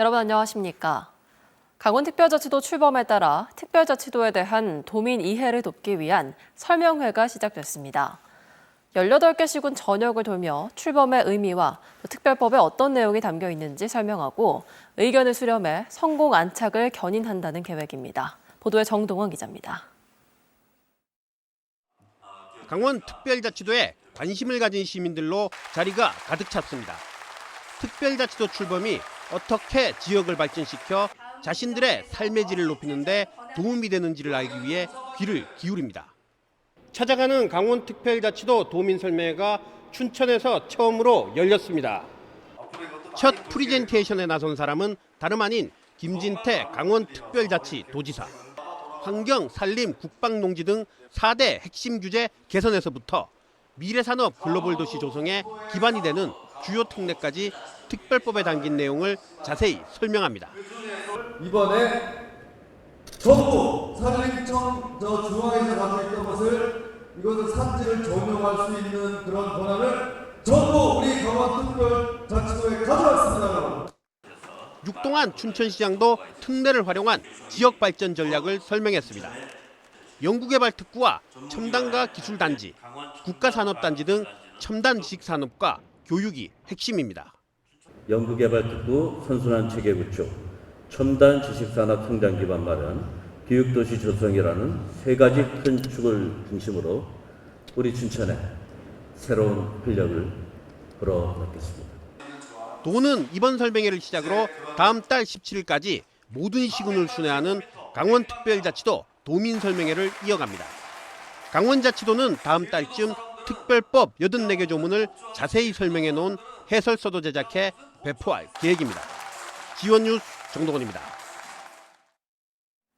여러분 안녕하십니까? 강원특별자치도 출범에 따라 특별자치도에 대한 도민 이해를 돕기 위한 설명회가 시작됐습니다. 18개 시군 전역을 돌며 출범의 의미와 또 특별법에 어떤 내용이 담겨 있는지 설명하고 의견을 수렴해 성공 안착을 견인한다는 계획입니다. 보도에 정동원 기자입니다. 강원 특별자치도에 관심을 가진 시민들로 자리가 가득 찼습니다. 특별자치도 출범이 어떻게 지역을 발전시켜 자신들의 삶의 질을 높이는데 도움이 되는지를 알기 위해 귀를 기울입니다. 찾아가는 강원 특별자치도 도민설명회가 춘천에서 처음으로 열렸습니다. 첫 프리젠테이션에 나선 사람은 다름 아닌 김진태 강원 특별자치 도지사. 환경, 산림, 국방, 농지 등 4대 핵심 규제 개선에서부터 미래산업 글로벌 도시 조성에 기반이 되는 주요 특례까지 특별법에 담긴 내용을 자세히 설명합니다. 이번에 전부 산림청 저 중앙에서 가지고 있던 것을 이것을 산지를 전용할 수 있는 그런 권한을 전부 우리 강원특별자치도에 가져왔습니다. 육동안 춘천시장도 특례를 활용한 지역 발전 전략을 설명했습니다. 연구개발 특구와 첨단과 기술단지, 국가산업단지 등 첨단 지식산업과 교육이 핵심입니다. 연구개발특구 선순환 체계 구축, 첨단 지식산업 성장 기반 마련, 교육도시 조성이라는 세 가지 큰 축을 중심으로 우리 춘천에 새로운 활력을 불어넣겠습니다. 도는 이번 설명회를 시작으로 다음 달 17일까지 모든 시군을 순회하는 강원특별자치도 도민설명회를 이어갑니다. 강원자치도는 다음 달쯤 특별법 84개 조문을 자세히 설명해 놓은 해설서도 제작해 배포할 계획입니다. 지원 뉴스 정동원입니다.